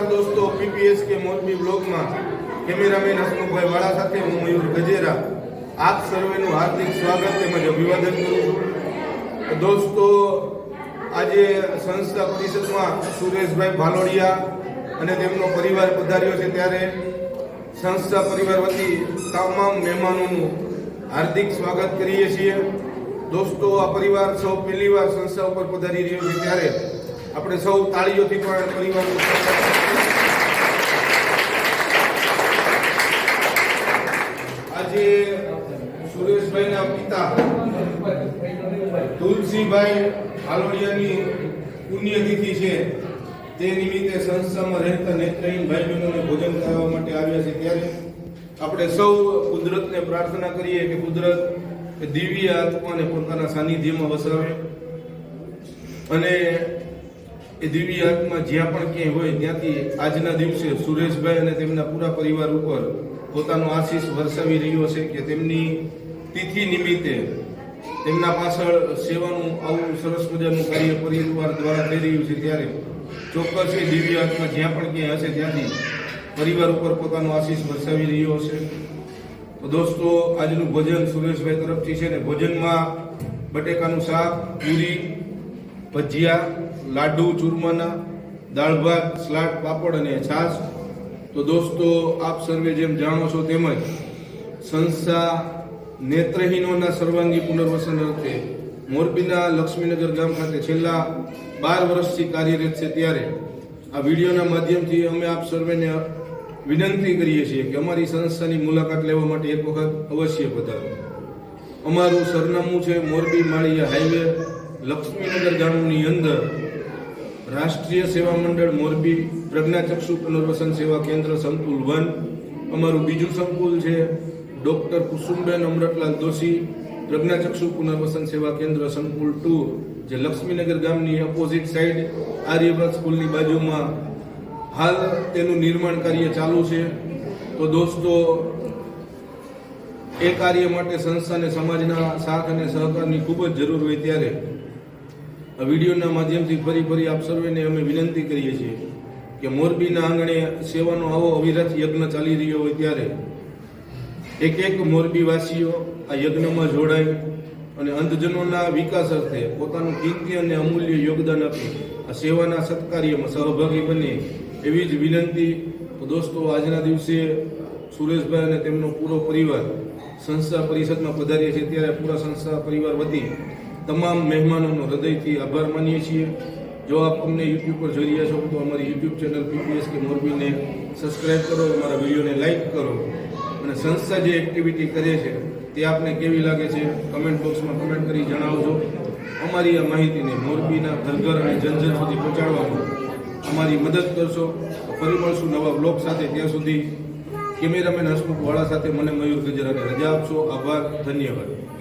પીપીએસકે મોરબી બ્લોગમાં કેમેરામેન હસમુખભાઈ વાળા સાથે હું મયુર ગજેરા. આપ સર્વેનું હાર્દિક સ્વાગત તેમજ અભિવાદન કરું છું. દોસ્તો, આજે સંસ્થા પરિષદમાં સુરેશભાઈ ભાલોડિયા અને તેમનો પરિવાર પધાર્યો છે ત્યારે સંસ્થા પરિવાર વતી તમામ મહેમાનોનું હાર્દિક સ્વાગત કરીએ છીએ. દોસ્તો, આ પરિવાર સૌ પહેલીવાર સંસ્થા ઉપર પધારી રહ્યો છે ત્યારે આપણે સૌ તાળીઓથી પણ પરિવારનું સ્વાગત કરીએ. આજે પિતા તુલસીભાઈ આલોડિયાની પુણ્યતિથિ છે. તે નિમિત્તે સંસ્થામાં રહેતા નેત્રહીન ભાઈ બહેનોને ભોજન કરાવવા માટે આવ્યા છે. ત્યારે આપણે સૌ કુદરતને પ્રાર્થના કરીએ કે કુદરત દિવ્ય આત્માને પોતાના સાનિધ્યમાં વસાવે. અને એ દિવ્ય આત્મા જ્યાં પણ ક્યાંય હોય ત્યાંથી આજના દિવસે સુરેશભાઈ અને તેમના પૂરા પરિવાર ઉપર પોતાનો આશીષ વરસાવી રહ્યો છે કે તેમની તિથિ નિમિત્તે તેમના પાછળ સેવાનું આવું સરસ મજાનું કાર્ય પરિવાર દ્વારા થઈ રહ્યું છે ત્યારે ચોક્કસ એ દિવ્ય આત્મા જ્યાં પણ ક્યાંય હશે ત્યાંથી પરિવાર ઉપર પોતાનો આશીષ વરસાવી રહ્યો હશે. તો દોસ્તો, આજનું ભોજન સુરેશભાઈ તરફથી છે ને, ભોજનમાં બટેકાનું શાક, પૂરી, ભજીયા, લાડુ, ચૂરમાના, દાળ ભાત, સલાડ, પાપડ અને છાશ. તો દોસ્તો, આપ સર્વે જેમ જાણો છો તેમજ સંસ્થા નેત્રહીનોના સર્વાંગી પુનર્વસન અર્થે મોરબીના લક્ષ્મીનગર ગામ ખાતે છેલ્લા બાર વર્ષથી કાર્યરત છે ત્યારે આ વિડીયોના માધ્યમથી અમે આપ સર્વેને વિનંતી કરીએ છીએ કે અમારી સંસ્થાની મુલાકાત લેવા માટે એક વખત અવશ્ય પધારો. અમારું સરનામું છે મોરબી માળિયા હાઈવે, લક્ષ્મીનગર ગામની અંદર રાષ્ટ્રીય સેવા મંડળ મોરબી પ્રજ્ઞાચક્ષુ પુનર્વસન સેવા કેન્દ્ર સંકુલ વન. અમારું બીજું સંકુલ છે ડોક્ટર કુસુમબેન અમરતલાલ દોશી, પ્રજ્ઞાચક્ષુ પુનર્વસન સેવા કેન્દ્ર સંકુલ ટુ જે લક્ષ્મીનગર ગામની અપોઝિટ સાઈડ આર્યવ્રત સ્કૂલની બાજુમાં હાલ તેનું નિર્માણ કાર્ય ચાલુ છે. તો દોસ્તો, એ કાર્ય માટે સંસ્થાને સમાજના સાથ અને સહકારની ખૂબ જ જરૂર હોય ત્યારે આ વિડીયોના માધ્યમથી ફરી ફરી આપ સર્વેને અમે વિનંતી કરીએ છીએ કે મોરબીના આંગણે સેવાનો આવો અવિરત યજ્ઞ ચાલી રહ્યો હોય ત્યારે એક એક મોરબીવાસીઓ આ યજ્ઞમાં જોડાય અને અંધજનોના વિકાસ અર્થે પોતાનું કિંમતી અને અમૂલ્ય યોગદાન આપી આ સેવાના સત્કાર્યમાં સહભાગી બને એવી જ વિનંતી તો દોસ્તો, આજના દિવસે સુરેશભાઈ અને તેમનો પૂરો પરિવાર સંસ્થા પરિષદમાં પધારીએ છીએ. ત્યારે પૂરા સંસ્થા પરિવાર વતી તમામ મહેમાનોનો હૃદયથી આભાર માનીએ છીએ. જો આપ અમને યુટ્યુબ પર જોઈ રહ્યા છો તો અમારી યુટ્યુબ ચેનલ પીપીએસ કે મોરબીને સબસ્ક્રાઈબ કરો, અમારા વિડીયોને લાઈક કરો. અને સંસ્થા જે એક્ટિવિટી કરે છે, તે આપને કેવી લાગે છે? કમેન્ટ બોક્સમાં કમેન્ટ કરી જણાવજો. અમારી આ માહિતીને મોરબીના ઘર અને જન જન સુધી પહોંચાડવામાં અમારી મદદ કરશો. તો ફરી નવા બ્લોગ સાથે. ત્યાં સુધી કેમેરામેન હસમુખ વાળા સાથે મને મયુર ગજરાને રજા આપશો. આભાર. ધન્યવાદ.